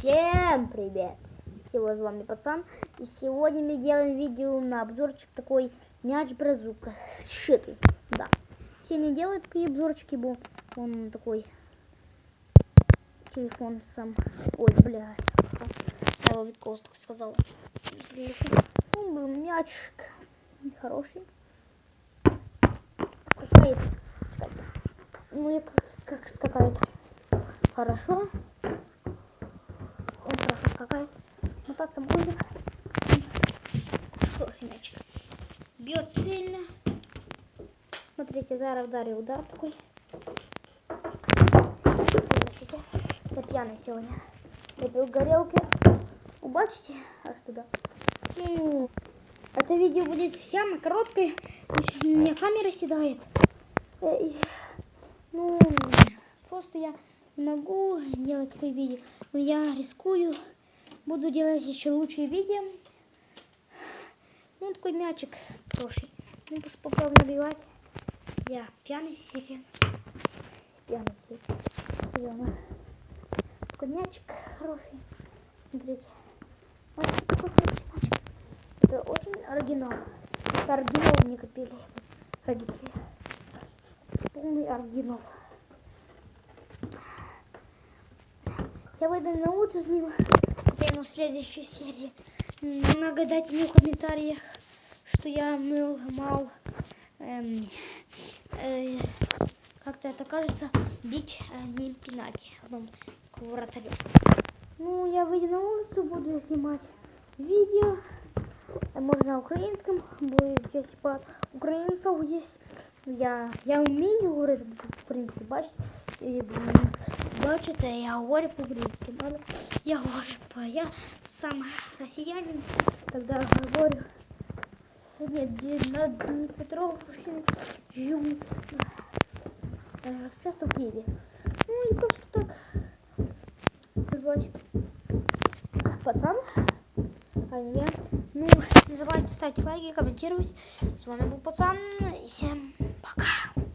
Всем привет! Сегодня с вами пацан. И сегодня мы делаем видео на обзорчик такой мяч бразука. Сшитый. Да. Все не делают такие обзорчики, бо он такой телефон сам. Ой, бля. Я Витков так сказала. Он был мячик. Хороший. Скакает. Ну и как, как скакает. Хорошо. Скакает. Мотаться можно. Хороший мячик. Бьет сильно. Смотрите, зараз ударил удар такой. Я пьяный сегодня. Я пил горелки. Убачите? Туда. Ну, Это видео будет самое короткое. У меня камера седает. Ну, просто я не могу делать такое видео. Но я рискую. Буду делать еще лучшие видео. Ну, такой мячик хороший. Ну, попробуем набивать. Я пьяный сирен. Пьяный сирен. Такой мячик хороший. Смотрите. Вот такой хороший мячик. Это очень оригинал. Это оригинал мне купили родители. Полный оригинал. Я выйду на улицу с ним Я в следующей серии. М, Нагадайте мне в комментариях, что я мыл, мал. эм, э, как-то это кажется, бить а не пинать. Потом к вратарю. Ну, я выйду на улицу, буду снимать видео. Э, Може на українському, бо здесь багато українців є. Я, я вмію говорити по-українськи, бачите? І, м, бачите, я говорю по-українськи, але я говорю по... Я сам росіянин, тоді говорю. Нет, де- на Днепропетровщине живу. Э, Часто в Киеве. Ну и просто так. Звать пацан. А не я. Ну, не забывайте ставить лайки, комментировать. С вами был пацан. И всем пока.